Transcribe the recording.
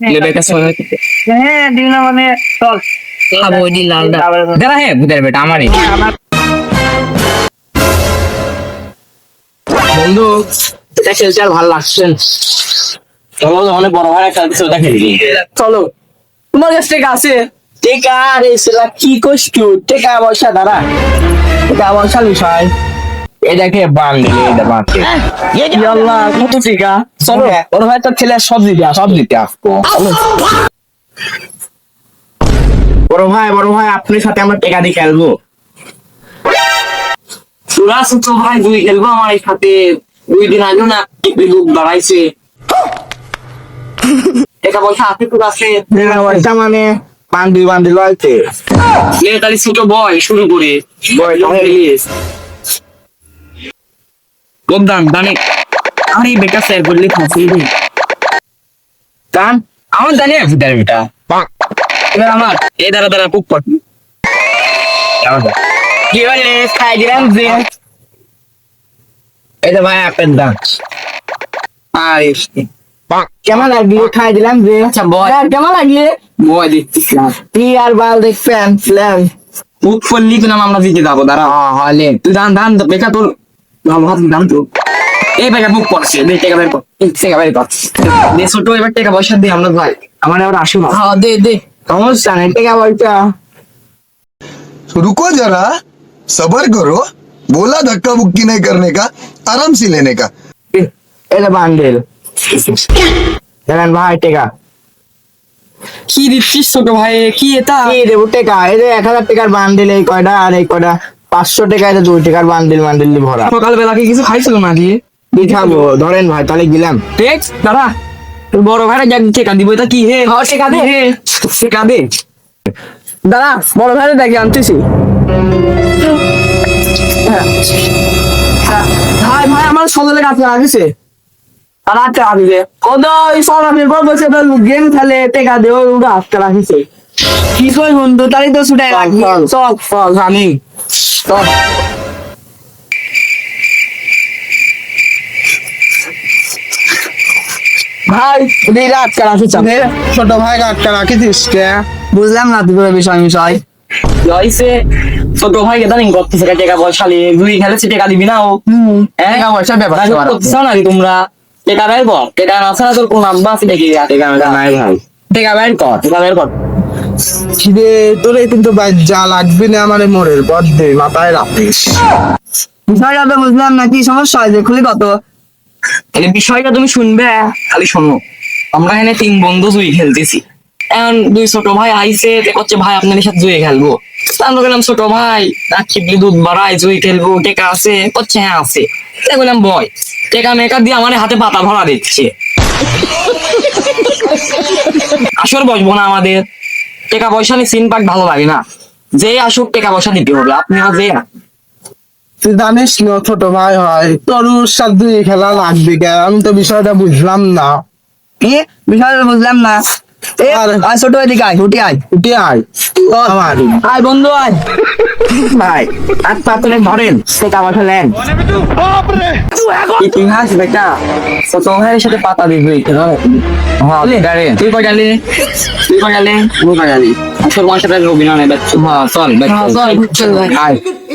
লেবের কাছে হ্যাঁ দিন মানে চল। খাব ওই লালটা দাঁড়া হ্যাঁ বুঝার বেটা আমারই। বন্ধু এটা খেলতে আর ভালো লাগছে চলো অনেক বড় ভাই খেলতেছে ওটা খেলি চলো তোমার কাছ থেকে আছে। টেকা রে সেলা কি তুই? টেকা পয়সা দাঁড়া। টেকা পয়সা বিষয়। এটাকে বান এটা বাঁধতে আল্লাহ কত টিকা? চলো বড় ভাই তো ছেলে সব দিতে সব দিতে আসব। বড় ভাই বড় ভাই আপনার সাথে আমরা টেকা দিয়ে খেলব। ছোট ভাই দুই খেলব আমার এই সাথে। দুই দিন আগে না টিপি দুধ বাড়াইছে। টাকা পয়সা আছে তোর আছে। টাকা পয়সা মানে বান্ডিল বান্ডিল আছে তাহলে ছোট বয় শুরু করে। বয় প্লিজ গোদান দানে। আরে বেটা স্যার বললে ফাঁসি রে কান আমার জানি ফুটার বেটা। এবার আমার এই দাঁড়া দাঁড়া কুক পট কি বলে খাই দিলাম যে তো ভাই আপেল দাম আরে কেমন লাগল? খাই দিলাম যে। আচ্ছা কেমন লাগল? বয় দেখছিস তুই আর বাল দেখছেন ফ্ল্যাম মুখ ফুললি নাম আমরা দিতে যাব দাঁড়া। হলে। তুই দান দান বেকা তোর ভালো হাত দান তো এই বেকা বুক করছে দে টাকা বের কর এই টাকা বের কর দে ছোট এবার টাকা পয়সা দে আমরা ভাই আমার এবার আসো না হ্যাঁ দে দে সমস্যা নেই টাকা পয়সা रुको जरा सबर करो बोला धक्का मुक्की नहीं करने का आराम से लेने का এটা বান্ডিল দেখেন ভাই টাকা কি দিচ্ছিস ছোট ভাই কি এটা কি দেবো টাকা এই যে এক হাজার টাকার বান্ডিল এই কয়টা আর এই কয়টা পাঁচশো টাকা এটা দুই টাকার বান্ডিল বান্ডিল দিয়ে ভরা। সকালবেলা কি কিছু খাইছিল নাকি? কি খাব? ধরেন ভাই তাহলে গেলাম। দেখ দাঁড়া। তোর বড় ভাইরা যাক টেকা দিব এটা কি হে? হ্যাঁ, টেকা দে। হে। টেকা দে। দাঁড়া বড় ভাইরা দেখে আনতেছি। ভাই ভাই আমার সকালে কাছে লাগিছে তারা টাকা দিবে কত ওই সব আমি বলব গেম খেলে টেকা দে ওরা হাতটা রাখিছে কি কই বন্ধু? তো চল। চল জানি। চল। ভাই আটকা ছোট ভাই রাখিস কে? বুঝলাম না তুই বিষয় বিষয়। লইছে ছোট ভাই কে দানিং করতেছে টাকা পয়সা নিয়ে। দুই খেলেছে টাকা দিবি না ও। হ্যাঁ? টাকা পয়সার ব্যাপার। করতেছ না তোমরা? টাকা বের কর। টাকা না ছাড়া তোর কোন আব্বা আছে নাকি? টাকা নাই ভাই টাকা বের কর। টাকা বের কর। খিদে তোরে কিন্তু ভাই যা লাগবে না আমার মোড়ের পর দে মাথায় রাখিস। বিষয়টা তো বুঝলাম না কি সমস্যা খুলি কত? তাহলে বিষয়টা তুমি শুনবে। খালি শোনো আমরা এখানে তিন বন্ধু জুই খেলতেছি। এখন দুই ছোট ভাই ভাই আপনাদের সাথে জুয়ে খেলব। আমরা বললাম ছোট ভাই রাখি দুধ বাড়াই জুই খেলব টেকা আছে? করছে হ্যাঁ আছে। বললাম বয় টেকা মেকা দিয়ে আমার হাতে পাতা ভরা দিচ্ছে। আসর বসবো না আমাদের। টাকা পয়সা নিয়ে সিন পাক ভালো লাগে না। যে আসুক, টাকা পয়সা দিতে হবে, আপনি আর যে জানিস না, ছোট ভাই হয়, তোর সাথে খেলা লাগবে আমি তো বিষয়টা বুঝলাম না। কি? বিষয়টা বুঝলাম না। আয় ছোট এদিকে আয় হুটি আয়। উঠে আয়। আয় বন্ধু আয়। ভাই আর পাতলে ধরেন টাকা পয়সা নেন ইতিহাস বেটা। ছোট ভাইয়ের সাথে পাতা দিবি হ্যাঁ তুই তুই কয় তুই নেবে হ্যাঁ চল চল, চল। আয়।